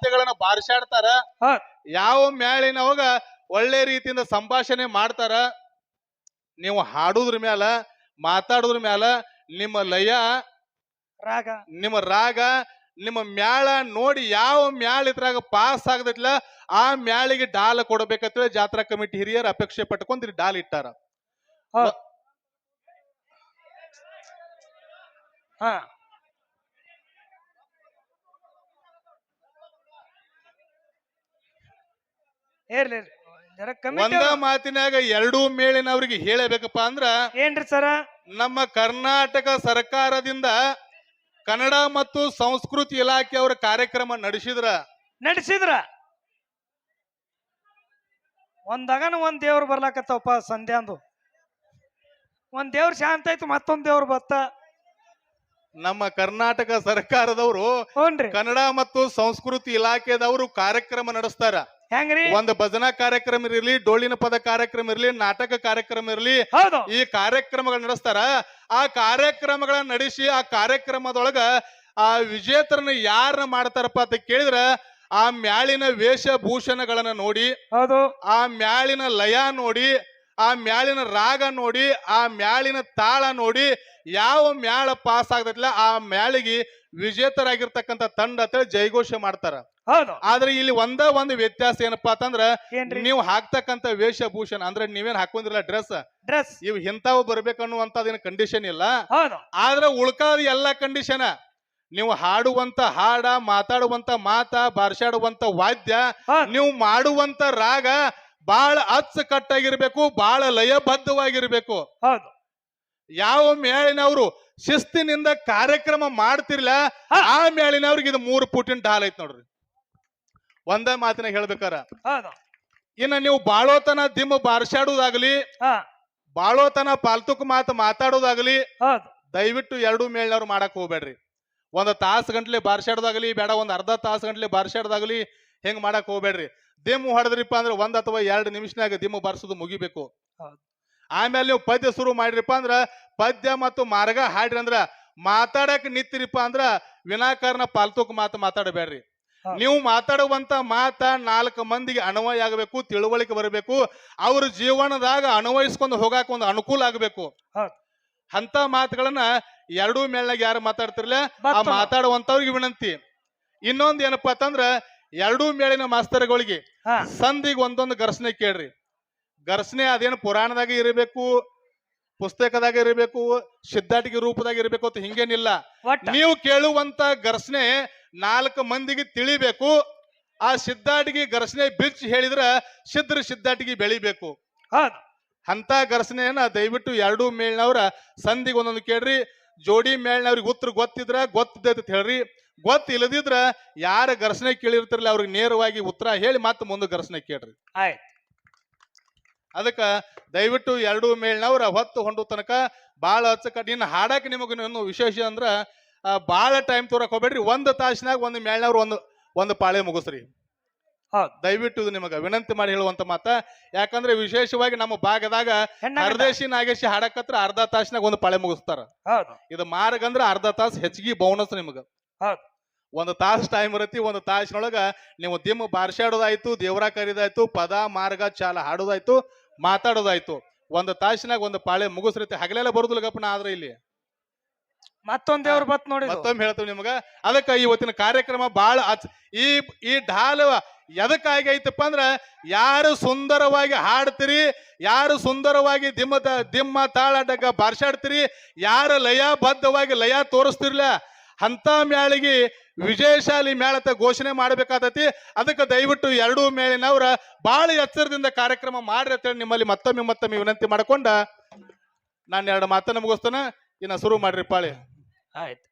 ವಾದ್ಯಗಳನ್ನ ಬಾರಿಸಾಡ್ತಾರ ಯಾವ ಮ್ಯಾಳಿನವಾಗ ಒಳ್ಳೆ ರೀತಿಯಿಂದ ಸಂಭಾಷಣೆ ಮಾಡ್ತಾರ? ನೀವು ಹಾಡುದ್ರ ಮ್ಯಾಲ ಮಾತಾಡುದ್ರ ಮ್ಯಾಲ ನಿಮ್ಮ ಲಯ ರಾಗ. ನಿಮ್ಮ ರಾಗ ನಿಮ್ಮ ಮ್ಯಾಳ ನೋಡಿ ಯಾವ ಮ್ಯಾಳ ಇದ್ರಾಗ ಪಾಸ್ ಆಗದಿಲ್ಲ ಆ ಮ್ಯಾಳಿಗೆ ಡಾಲ್ ಕೊಡಬೇಕಂತೇಳಿ ಜಾತ್ರಾ ಕಮಿಟಿ ಹಿರಿಯರು ಅಪೇಕ್ಷೆ ಪಟ್ಕೊಂಡ್ ಇಲ್ಲಿ ಡಾಲ್ ಇಟ್ಟಾರ. ಹ. ಹಾ. ಇರ್ಲಿ ಇರ್ಲಿ. ಜರ ಕಮ್ಮಿ ಒಂದ ಮಾತಿನಾಗ ಎರಡೂ ಮೇಳಿನವ್ರಿಗೆ ಹೇಳಬೇಕಪ್ಪ ಅಂದ್ರ ಏನ್ರಿ ಸರ? ನಮ್ಮ ಕರ್ನಾಟಕ ಸರ್ಕಾರದಿಂದ ಕನ್ನಡ ಮತ್ತು ಸಂಸ್ಕೃತಿ ಇಲಾಖೆ ಅವರ ಕಾರ್ಯಕ್ರಮ ನಡೆಸಿದ್ರ? ನಡೆಸಿದ್ರ. ಒಂದಾಗನ ಒಂದ್ ದೇವ್ರು ಬರ್ಲಾಕತ್ತವಪ್ಪ ಸಂಧ್ಯಾಂದು ಒಂದ್ ದೇವ್ರ ಶಾಂತ ಆಯ್ತು ಮತ್ತೊಂದ್ ದೇವ್ರ ಬತ್ತ ನಮ್ಮ ಕರ್ನಾಟಕ ಸರ್ಕಾರದವರು ಹ್ಞೂನ್ರಿ ಕನ್ನಡ ಮತ್ತು ಸಂಸ್ಕೃತಿ ಇಲಾಖೆದವರು ಕಾರ್ಯಕ್ರಮ ನಡೆಸ್ತಾರ. ಹೆಂಗ್ರಿ? ಒಂದು ಭಜನಾ ಕಾರ್ಯಕ್ರಮ ಇರಲಿ ಡೋಳಿನ ಪದ ಕಾರ್ಯಕ್ರಮ ಇರಲಿ ನಾಟಕ ಕಾರ್ಯಕ್ರಮ ಇರಲಿ ಹೌದು. ಈ ಕಾರ್ಯಕ್ರಮಗಳು ನಡೆಸ್ತಾರ. ಆ ಕಾರ್ಯಕ್ರಮಗಳನ್ನ ನಡೆಸಿ ಆ ಕಾರ್ಯಕ್ರಮದೊಳಗ ಆ ವಿಜೇತರನ್ನ ಯಾರನ್ನ ಮಾಡ್ತಾರಪ್ಪ ಅಂತ ಕೇಳಿದ್ರ ಆ ಮ್ಯಾಳಿನ ವೇಷಭೂಷಣಗಳನ್ನ ನೋಡಿ ಹೌದು. ಆ ಮ್ಯಾಳಿನ ಲಯ ನೋಡಿ ಆ ಮ್ಯಾಳಿನ ರಾಗ ನೋಡಿ ಆ ಮ್ಯಾಳಿನ ತಾಳ ನೋಡಿ ಯಾವ ಮ್ಯಾಳ ಪಾಸ್ ಆಗ್ತೈತಿಲ್ಲ ಆ ಮ್ಯಾಳಿಗೆ ವಿಜೇತರಾಗಿರ್ತಕ್ಕಂಥ ತಂಡ ಅಂತೇಳಿ ಜೈಘೋಷ ಮಾಡ್ತಾರ. ಹೌದು. ಆದ್ರೆ ಇಲ್ಲಿ ಒಂದ ಒಂದು ವ್ಯತ್ಯಾಸ ಏನಪ್ಪಾ ಅಂತಂದ್ರ ಏನ್ರಿ? ನೀವು ಹಾಕ್ತಕ್ಕಂತ ವೇಷಭೂಷಣ ಅಂದ್ರೆ ನೀವೇನ್ ಹಾಕೊಂಡಿರಲ್ಲ ಡ್ರೆಸ್? ಡ್ರೆಸ್. ಇವ್ ಇಂಥವು ಬರ್ಬೇಕನ್ನುವಂತದೇನು ಕಂಡೀಷನ್ ಇಲ್ಲ. ಹೌದು. ಆದ್ರೆ ಉಳ್ಕಾದ ಎಲ್ಲಾ ಕಂಡೀಷನ್ ನೀವು ಹಾಡುವಂತ ಹಾಡ ಮಾತಾಡುವಂತ ಮಾತ ಬಾರ್ಸಾಡುವಂತ ವಾದ್ಯ ನೀವು ಮಾಡುವಂತ ರಾಗ ಬಹಳ ಅಚ್ಚುಕಟ್ಟಾಗಿರ್ಬೇಕು ಬಾಳ ಲಯಬದ್ಧವಾಗಿರ್ಬೇಕು. ಹೌದು. ಯಾವ ಮೇಳಿನವರು ಶಿಸ್ತಿನಿಂದ ಕಾರ್ಯಕ್ರಮ ಮಾಡ್ತಿರ್ಲ ಹಾ. ಆ ಮೇಳಿನವ್ರಿಗೆ ಇದು ಮೂರು ಪುಟಿನ ಡಾಲ್ ಐತ್ ನೋಡ್ರಿ. ಒಂದ ಮಾತಿನ ಹೇಳ್ಬೇಕಾರ. ಹೌದು. ಇನ್ನ ನೀವು ಬಾಳೋತನ ದಿಮ್ಮ ಬಾರ್ಸಾಡುದಾಗ್ಲಿ ಹಾ. ಬಾಳೋತನ ಪಾಲ್ತುಕ್ ಮಾತು ಮಾತಾಡೋದಾಗ್ಲಿ ಹೌದು. ದಯವಿಟ್ಟು ಎರಡು ಮೇಳ್ನವ್ರು ಮಾಡಕ್ ಹೋಗ್ಬೇಡ್ರಿ. ಒಂದು ತಾಸು ಗಂಟ್ಲೆ ಬಾರ್ಸಾಡೋದಾಗ್ಲಿ ಬೇಡ ಒಂದು ಅರ್ಧ ತಾಸು ಗಂಟ್ಲೆ ಬಾರ್ಸಾಡೋದಾಗ್ಲಿ ಹೆಂಗ್ ಮಾಡಕ್ ಹೋಗ್ಬೇಡ್ರಿ. ದಿಮ್ ಹೊಡೆದ್ರಿಪ್ಪ ಅಂದ್ರೆ ಒಂದ್ ಅಥವಾ ಎರಡು ನಿಮಿಷನಾಗ ದಿಮ್ಮ ಬಾರ್ಸೋದು ಮುಗಿಬೇಕು. ಹೌದು. ಆಮೇಲೆ ನೀವು ಪದ್ಯ ಶುರು ಮಾಡ್ರಿಪ್ಪ ಅಂದ್ರ ಪದ್ಯ ಮತ್ತು ಮಾರ್ಗ ಹಾಡ್ರಿ ಅಂದ್ರ ಮಾತಾಡಕ್ ನಿಂತಿರಿಪ್ಪ ಅಂದ್ರ ವಿನಾಕಾರಣ ಪಾಲ್ತುಕ್ ಮಾತು ಮಾತಾಡಬೇಡ್ರಿ. ನೀವು ಮಾತಾಡುವಂತ ಮಾತ ನಾಲ್ಕು ಮಂದಿಗೆ ಅನ್ವಯ ಆಗಬೇಕು ತಿಳುವಳಿಕೆ ಬರಬೇಕು. ಅವ್ರ ಜೀವನದಾಗ ಅನ್ವಯಿಸ್ಕೊಂಡು ಹೋಗಾಕ ಒಂದು ಅನುಕೂಲ ಆಗಬೇಕು. ಅಂತ ಮಾತುಗಳನ್ನ ಎರಡೂ ಮೇಳನಾಗ ಯಾರು ಮಾತಾಡ್ತಿರ್ಲ ಆ. ಮಾತಾಡುವಂತವ್ರಿಗೆ ವಿನಂತಿ. ಇನ್ನೊಂದ್ ಏನಪ್ಪಾ ಅಂತಂದ್ರ ಎರಡೂ ಮೇಳಿನ ಮಾಸ್ತರ್ಗಳಿಗೆ ಸಂಧಿಗ್ ಒಂದೊಂದು ಘರ್ಷಣೆ ಕೇಳ್ರಿ. ಘರ್ಷಣೆ ಅದೇನು ಪುರಾಣದಾಗ ಇರಬೇಕು ಪುಸ್ತಕದಾಗ ಇರಬೇಕು ಸಿದ್ಧಾಟಿಕೆ ರೂಪದಾಗ ಇರಬೇಕು ಅಂತ ಹಿಂಗೇನಿಲ್ಲ. ನೀವು ಕೇಳುವಂತ ಘರ್ಷಣೆ ನಾಲ್ಕು ಮಂದಿಗೆ ತಿಳಿಬೇಕು. ಆ ಸಿದ್ಧಾಟಿಗೆ ಘರ್ಷಣೆ ಬಿಚ್ಚಿ ಹೇಳಿದ್ರ ಸಿದ್ಧ ಸಿದ್ಧಾಟಿಗೆ ಬೆಳಿಬೇಕು. ಅಂತ ಘರ್ಷಣೆಯನ್ನ ದಯವಿಟ್ಟು ಎರಡೂ ಮೇಳ್ನವ್ರ ಸಂಧಿಗೆ ಒಂದೊಂದು ಕೇಳ್ರಿ. ಜೋಡಿ ಮೇಳ್ನವ್ರಿಗೆ ಉತ್ತರ ಗೊತ್ತಿದ್ರ ಗೊತ್ತಿದ್ದೈತೆ ಅಂತ ಹೇಳ್ರಿ. ಗೊತ್ತ ಇಲ್ಲದಿದ್ರ ಯಾರ ಘರ್ಷಣೆ ಕೇಳಿರ್ತಿರಲ್ಲ ಅವ್ರಿಗೆ ನೇರವಾಗಿ ಉತ್ತರ ಹೇಳಿ ಮತ್ತೆ ಮುಂದೆ ಘರ್ಷಣೆ ಕೇಳ್ರಿ. ಆಯ್ತು. ಅದಕ್ಕ ದಯವಿಟ್ಟು ಎರಡೂ ಮೇಳ್ನವ್ರ ಹೊತ್ತು ಹೊಂಡು ತನಕ ಭಾಳ ಹಚ್ಚಕ ಇನ್ನು ಹಾಡಕ್ಕೆ ನಿಮಗೆ ವಿಶೇಷ ಅಂದ್ರ ಭಾಳ ಟೈಮ್ ತೋರಕ್ ಹೋಗ್ಬೇಡ್ರಿ. ಒಂದು ತಾಸಿನಾಗ ಒಂದು ಮೇಳ್ನವ್ರು ಒಂದು ಒಂದು ಪಾಳೆ ಮುಗಿಸ್ರಿ. ಹೌದು. ದಯವಿಟ್ಟು ಇದು ನಿಮಗೆ ವಿನಂತಿ ಮಾಡಿ ಹೇಳುವಂತ ಮಾತ. ಯಾಕಂದ್ರೆ ವಿಶೇಷವಾಗಿ ನಮ್ಮ ಭಾಗದಾಗ ಹರದೇಶಿ ನಾಗೇಶಿ ಹಾಡಕತ್ರ ಅರ್ಧ ತಾಸಿನಾಗ ಒಂದು ಪಾಳೆ ಮುಗಿಸ್ತಾರ. ಇದು ಮಾರ್ಗ ಅಂದ್ರ ಅರ್ಧ ತಾಸು ಹೆಚ್ಚಿಗೆ ಬೋನಸ್ ನಿಮಗ. ಒಂದು ತಾಸು ಟೈಮ್ ಇರತಿ ಒಂದು ತಾಸಿನೊಳಗ ನೀವು ದಿಮ್ಮ ಬಾರ್ಸಾಡೋದಾಯ್ತು ದೇವರ ಕರೀದಾಯ್ತು ಪದ ಮಾರ್ಗ ಚಾಲ ಹಾಡೋದಾಯ್ತು ಮಾತಾಡೋದಾಯ್ತು. ಒಂದು ತಾಸಿನಾಗ ಒಂದು ಪಾಳೆ ಮುಗಿಸ್ರತಿ ಹಗಲೆಲ್ಲ ಬರುದಿಲ್ಲ ಗಪ್ಪನ ಆದ್ರೆ ಇಲ್ಲಿ. ಮತ್ತೊಂದ್ ದೇವ್ರ ಬತ್ ನೋಡಿ ಮತ್ತೊಮ್ಮೆ ಹೇಳ್ತೇವೆ ನಿಮಗ. ಅದಕ್ಕ ಇವತ್ತಿನ ಕಾರ್ಯಕ್ರಮ ಬಹಳ ಈ ಈ ಢಾಲ ಎದಕ್ಕಾಗಿ ಐತಪ್ಪ ಅಂದ್ರ, ಯಾರು ಸುಂದರವಾಗಿ ಹಾಡ್ತೀರಿ, ಯಾರು ಸುಂದರವಾಗಿ ದಿಮ್ಮ ದಿಮ್ಮ ತಾಳ ಡಗ್ಗ ಬಾರ್ಸಾಡ್ತೀರಿ, ಯಾರು ಲಯಬದ್ಧವಾಗಿ ಲಯ ತೋರಿಸ್ತಿರ್ಲ ಅಂತ ಮ್ಯಾಳಿಗೆ ವಿಜಯಶಾಲಿ ಮೇಳತ ಘೋಷಣೆ ಮಾಡಬೇಕಾದತಿ ಅದಕ್ಕೆ ದಯವಿಟ್ಟು ಎರಡೂ ಮೇಳಿನವ್ರ ಬಹಳ ಎಚ್ಚರದಿಂದ ಕಾರ್ಯಕ್ರಮ ಮಾಡ್ರಿ ಅಂತೇಳಿ ನಿಮ್ಮಲ್ಲಿ ಮತ್ತೊಮ್ಮೆ ಮತ್ತೊಮ್ಮೆ ವಿನಂತಿ ಮಾಡ್ಕೊಂಡ ನಾನು ಎರಡು ಮಾತನ್ನ ಮುಗಿಸ್ತಾನ. ಇನ್ನ ಶುರು ಮಾಡ್ರಿ ಪಾಳಿ. ಆಯ್ತು.